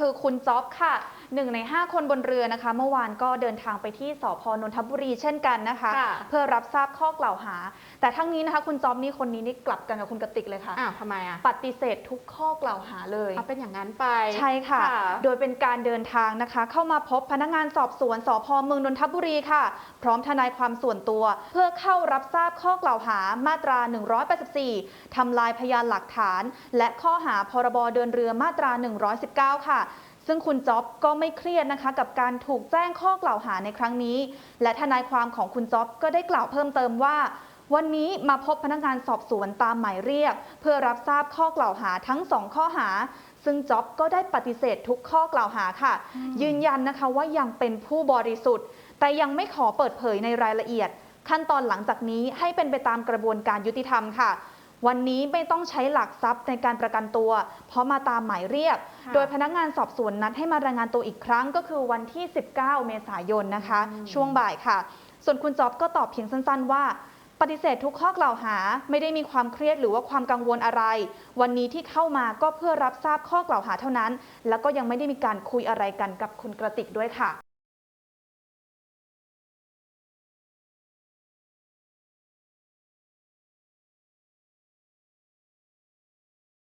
คือคุณจ๊อบค่ะหนึ่งใน 5 คนบนเรือนะคะ เมื่อวานก็เดินทางไปที่สพนนทบุรีเช่นกันนะคะค่ะเพื่อรับทราบข้อกล่าวหา แต่ทั้งนี้นะคะ คุณจ๊อบนี่คนนี้นี่กลับกันกับคุณกติกเลยค่ะอ้าวทำไมอะปฏิเสธทุกข้อกล่าวหาเลยเอาเป็นอย่างนั้นไปใช่ค่ะค่ะโดยเป็นการเดินทางนะคะ เข้ามาพบพนักงานสอบสวนสพเมืองนนทบุรีค่ะ พร้อมทนายความส่วนตัว เพื่อเข้ารับทราบข้อกล่าวหามาตรา 184ทำลายพยานหลักฐาน และข้อหาพรบเดินเรือมาตรา 119 ค่ะซึ่งคุณจ๊อบก็ไม่เครียดนะคะ กับการถูกแจ้งข้อกล่าวหาในครั้งนี้ และทนายความของคุณจ๊อบก็ได้กล่าวเพิ่มเติมว่า วันนี้มาพบพนักงานสอบสวนตามหมายเรียก เพื่อรับทราบข้อกล่าวหาทั้งสองข้อหา ซึ่งจ๊อบก็ได้ปฏิเสธทุกข้อกล่าวหาค่ะ ยืนยันนะคะว่ายังเป็นผู้บริสุทธิ์ แต่ยังไม่ขอเปิดเผยในรายละเอียด ขั้นตอนหลังจากนี้ให้เป็นไปตามกระบวนการยุติธรรมค่ะ วันนี้ไม่ต้องใช้หลักทรัพย์ในการประกันตัว เพราะมาตามหมายเรียกค่ะโดยพนักงานสอบสวนนัดให้มารายงานตัวอีกครั้งก็คือวันที่ 19 เมษายนนะคะ ช่วงบ่ายค่ะ ส่วนคุณจ๊อบก็ตอบเพียงสั้น ๆ ว่าปฏิเสธทุกข้อกล่าวหาไม่ได้มีความเครียดหรือว่าความกังวลอะไร วันนี้ที่เข้ามาก็เพื่อรับทราบข้อกล่าวหาเท่านั้น แล้วก็ยังไม่ได้มีการคุยอะไรกันกับคุณกระติกด้วยค่ะ